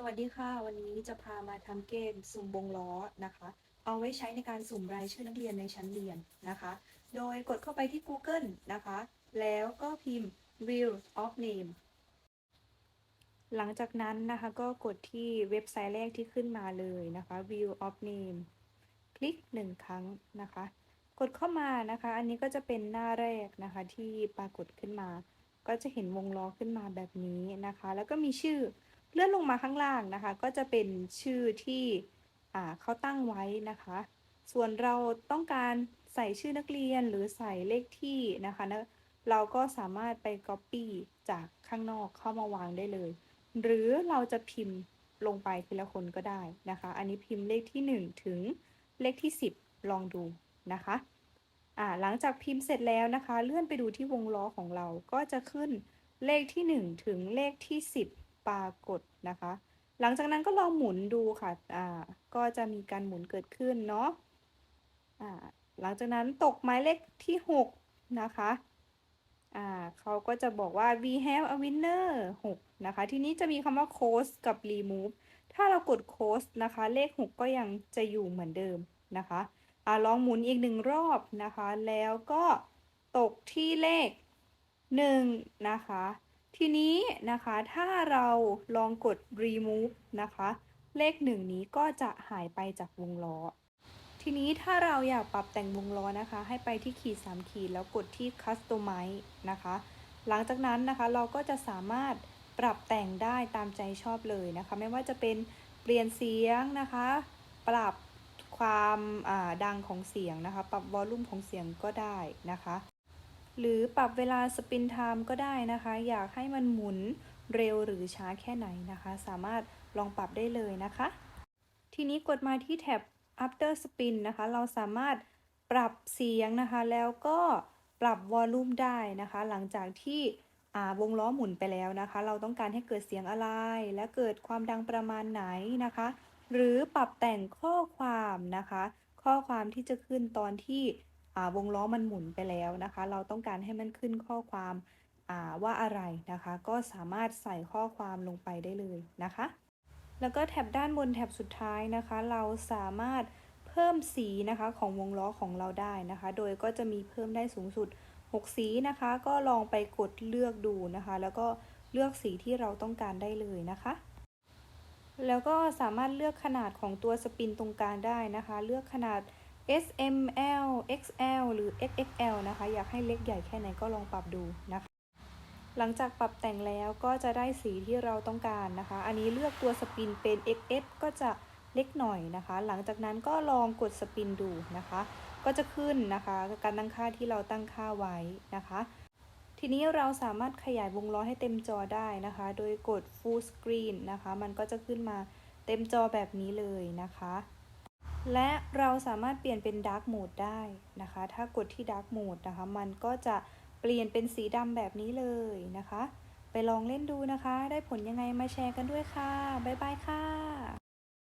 สวัสดีค่ะ วันนี้จะพามาทำเกมสุ่มวงล้อนะคะ เอาไว้ใช้ในการสุ่มรายชื่อนักเรียนในชั้นเรียนนะคะ โดยกดเข้าไปที่ Google นะคะ แล้วก็พิมพ์ Wheel of Name หลังจากนั้นนะคะก็กดที่เว็บไซต์แรกที่ขึ้นมาเลยนะคะ Wheel of Name คลิกหนึ่งครั้งนะคะ กดเข้ามานะคะ อันนี้ก็จะเป็นหน้าแรกนะคะที่ปรากฏขึ้นมา ก็จะเห็นวงล้อขึ้นมาแบบนี้นะคะ แล้วก็มีชื่อ เลื่อนลงมาข้างล่างนะคะ ก็จะเป็นชื่อที่เขาตั้งไว้นะคะ ส่วนเราต้องการใส่ชื่อนักเรียนหรือใส่เลขที่นะคะนะเราก็สามารถไป Copy จากข้างนอกเข้ามาวางได้เลย หรือเราจะพิมพ์ลงไปทีละคนก็ได้นะคะ อันนี้พิมพ์เลขที่ 1 ถึงเลขที่ 10 ลองดูนะคะอ่าหลังจากพิมพ์เสร็จแล้วนะคะ เลื่อนไปดูที่วงล้อของเราก็จะขึ้นเลขที่ 1 ถึงเลขที่ 10 ปรากฏนะคะ หลังจากนั้นก็ลองหมุนดูค่ะอ่าก็จะมีการหมุนเกิดขึ้นเนาะอ่าหลังจากนั้นตกหมายเลขที่ 6 นะคะอ่าเขาก็จะบอกว่า we have a winner 6 นะคะ ทีนี้จะมีคำว่า close กับ remove ถ้าเรากด close นะคะ เลข 6 ก็ยังจะอยู่เหมือนเดิมนะคะอ่าลองหมุนอีกหนึ่งรอบนะคะ แล้วก็ตกที่เลข 1 นะคะ ทีนี้นะคะถ้าเราลองกด remove นะคะ เลขหนึ่งนี้ก็จะหายไปจากวงล้อ ทีนี้ถ้าเราอยากปรับแต่งวงล้อนะคะ ให้ไปที่ขีด 3 ขีดแล้วกดที่ customize นะคะ หลังจากนั้นนะคะเราก็จะสามารถปรับแต่งได้ตามใจชอบเลยนะคะ ไม่ว่าจะเป็นเปลี่ยนเสียงนะคะ ปรับความดังของเสียงนะคะ ปรับวอลลุ่มของเสียงก็ได้นะคะ หรือปรับเวลาสปินไทม์ก็ได้นะคะ อยากให้มันหมุนเร็วหรือช้าแค่ไหนนะคะ สามารถลองปรับได้เลยนะคะ ทีนี้กดมาที่แท็บ after spin นะคะ เราสามารถปรับเสียงนะคะ แล้วก็ปรับวอลลุ่มได้นะคะ หลังจากที่วงล้อหมุนไปแล้วนะคะ เราต้องการให้เกิดเสียงอะไร และเกิดความดังประมาณไหนนะคะ หรือปรับแต่งข้อความนะคะ ข้อความที่จะขึ้นตอนที่ วงล้อมันหมุนไปแล้วนะคะ เราต้องการให้มันขึ้นข้อความว่าอะไรนะคะ ก็สามารถใส่ข้อความลงไปได้เลยนะคะ แล้วก็แท็บด้านบนแท็บสุดท้ายนะคะ เราสามารถเพิ่มสีนะคะของวงล้อของเราได้นะคะ โดยก็จะมีเพิ่มได้สูงสุด 6 สีนะคะ ก็ลองไปกดเลือกดูนะคะ แล้วก็เลือกสีที่เราต้องการได้เลยนะคะ แล้วก็สามารถเลือกขนาดของตัวสปินตรงกลางได้นะคะ เลือกขนาด S M L X L หรือ X X L นะคะ อยากให้เล็กใหญ่แค่ไหนก็ลองปรับดูนะคะ หลังจากปรับแต่งแล้วก็จะได้สีที่เราต้องการนะคะ อันนี้เลือกตัวสปินเป็น XS ก็จะเล็กหน่อยนะคะ หลังจากนั้นก็ลองกดสปินดูนะคะ ก็จะขึ้นนะคะ การตั้งค่าที่เราตั้งค่าไว้นะคะ ทีนี้เราสามารถขยายวงล้อให้เต็มจอได้นะคะ โดยกด full screen นะคะ มันก็จะขึ้นมาเต็มจอแบบนี้เลยนะคะ และเราสามารถเปลี่ยนเป็น dark mode ได้นะคะ ถ้ากดที่ dark mode นะคะ มันก็จะเปลี่ยนเป็นสีดำแบบนี้เลยนะคะ ไปลองเล่นดูนะคะ ได้ผลยังไงมาแชร์กันด้วยค่ะ บ๊ายบายค่ะ